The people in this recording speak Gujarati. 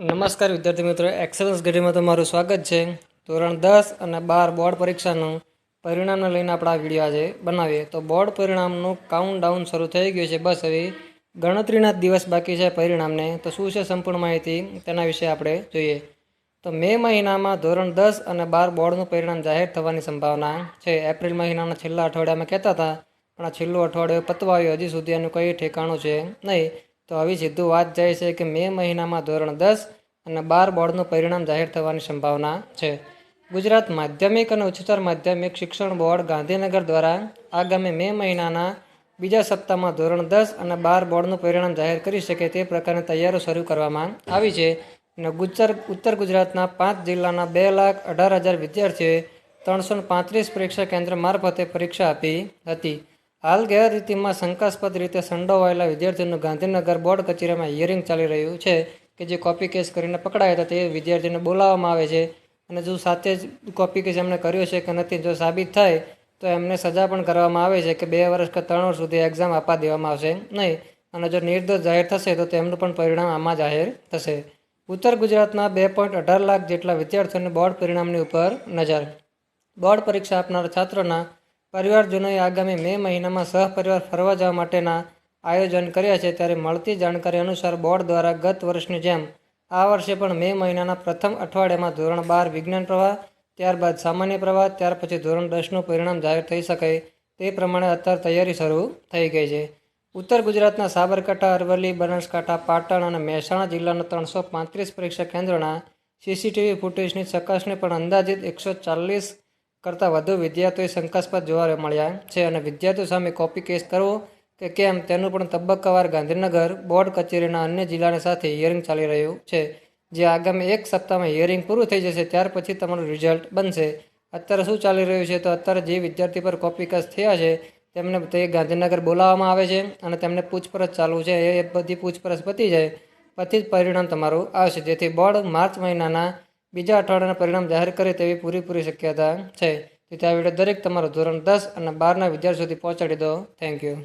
નમસ્કાર વિદ્યાર્થી મિત્રો એક્સલન્સ ગઢીમાં તમારું સ્વાગત છે. ધોરણ દસ અને બાર બોર્ડ પરીક્ષાનું પરિણામને લઈને આપણે આ વીડિયો આજે બનાવીએ. તો બોર્ડ પરિણામનું કાઉન્ટ ડાઉન શરૂ થઈ ગયું છે. બસ હવે ગણતરીના દિવસ બાકી છે પરિણામને. તો શું છે સંપૂર્ણ માહિતી? તેના વિશે આપણે જોઈએ. તો મે મહિનામાં ધોરણ દસ અને બાર બોર્ડનું પરિણામ જાહેર થવાની સંભાવના છે. એપ્રિલ મહિનાના છેલ્લા અઠવાડિયામાં કહેતા હતા, પણ આ છેલ્લું અઠવાડિયું પતવા આવ્યું હજી સુધી એનું કંઈ ઠેકાણું છે નહીં. તો આવી સીધું વાત જાય છે કે મે મહિનામાં ધોરણ દસ અને બાર બોર્ડનું પરિણામ જાહેર થવાની સંભાવના છે. ગુજરાત માધ્યમિક અને ઉચ્ચતર માધ્યમિક શિક્ષણ બોર્ડ ગાંધીનગર દ્વારા આગામી મે મહિનાના બીજા સપ્તાહમાં ધોરણ દસ અને બાર બોર્ડનું પરિણામ જાહેર કરી શકે તે પ્રકારની તૈયારીઓ શરૂ કરવામાં આવી છે. અને ગુજર ઉત્તર ગુજરાતના પાંચ જિલ્લાના બે લાખ અઢાર હજાર વિદ્યાર્થીઓએ ત્રણસો પાંત્રીસ પરીક્ષા કેન્દ્ર મારફતે પરીક્ષા આપી હતી. હાલ ગેરરીતિમાં શંકાસ્પદ રીતે સંડોવાયેલા વિદ્યાર્થીઓનું ગાંધીનગર બોર્ડ કચેરીમાં હિયરિંગ ચાલી રહ્યું છે કે જે કોપી કેસ કરીને પકડાયા હતા તે વિદ્યાર્થીને બોલાવવામાં આવે છે. અને જો સાથે જ કોપી કેસ એમણે કર્યો છે કે નથી, જો સાબિત થાય, તો એમને સજા પણ કરવામાં આવે છે કે બે વર્ષ કે ત્રણ વર્ષ સુધી એક્ઝામ આપવા દેવામાં આવશે નહીં. અને જો નિર્દોષ જાહેર થશે, તો તેમનું પણ પરિણામ આમાં જાહેર થશે. ઉત્તર ગુજરાતના બે પોઈન્ટ અઢાર લાખ જેટલા વિદ્યાર્થીઓને બોર્ડ પરિણામની ઉપર નજર. બોર્ડ પરીક્ષા આપનાર છાત્રોના પરિવારજનોએ આગામી મે મહિનામાં સહપરિવાર ફરવા જવા માટેના આયોજન કર્યા છે ત્યારે મળતી જાણકારી અનુસાર બોર્ડ દ્વારા ગત વર્ષની જેમ આ વર્ષે પણ મે મહિનાના પ્રથમ અઠવાડિયામાં ધોરણ બાર વિજ્ઞાન પ્રવાહ, ત્યારબાદ સામાન્ય પ્રવાહ, ત્યાર પછી ધોરણ દસનું પરિણામ જાહેર થઈ શકે તે પ્રમાણે અત્યારે તૈયારી શરૂ થઈ ગઈ છે. ઉત્તર ગુજરાતના સાબરકાંઠા, અરવલ્લી, બનાસકાંઠા, પાટણ અને મહેસાણા જિલ્લાના ત્રણસો પાંત્રીસ પરીક્ષા કેન્દ્રોના સીસીટીવી ફૂટેજની ચકાસણી પણ અંદાજિત એકસો ચાલીસ કરતાં વધુ વિદ્યાર્થીઓએ શંકાસ્પદ જોવા મળ્યા છે અને વિદ્યાર્થીઓ સામે કોપી કેસ કરવો કે કેમ તેનું પણ તબક્કાવાર ગાંધીનગર બોર્ડ કચેરીના અન્ય જિલ્લાની સાથે હિયરિંગ ચાલી રહ્યું છે. જે આગામી એક સપ્તાહમાં હિયરિંગ પૂરું થઈ જશે, ત્યાર પછી તમારું રિઝલ્ટ બનશે. અત્યારે શું ચાલી રહ્યું છે? તો અત્યારે જે વિદ્યાર્થી પર કોપી કેસ થયા છે, તેમને તે ગાંધીનગર બોલાવવામાં આવે છે અને તેમને પૂછપરછ ચાલુ છે. એ બધી પૂછપરછ પતી જાય, પછી જ પરિણામ તમારું આવશે. જેથી બોર્ડ માર્ચ મહિનાના બીજા અઠવાડિયાના પરિણામ જાહેર કરે તેવી પૂરેપૂરી શક્યતા છે. તેથી આ વીડિયો દરેક તમારું ધોરણ દસ અને બારના વિદ્યાર્થી સુધી પહોંચાડી દો. Thank you